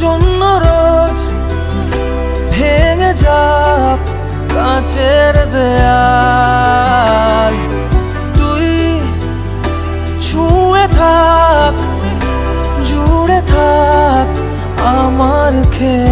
জন্য রোজ ভেঙে যাক কাঁচের দেয়াল। তুই ছুঁয়ে থাক জুড়ে থাক আমার খেয়ে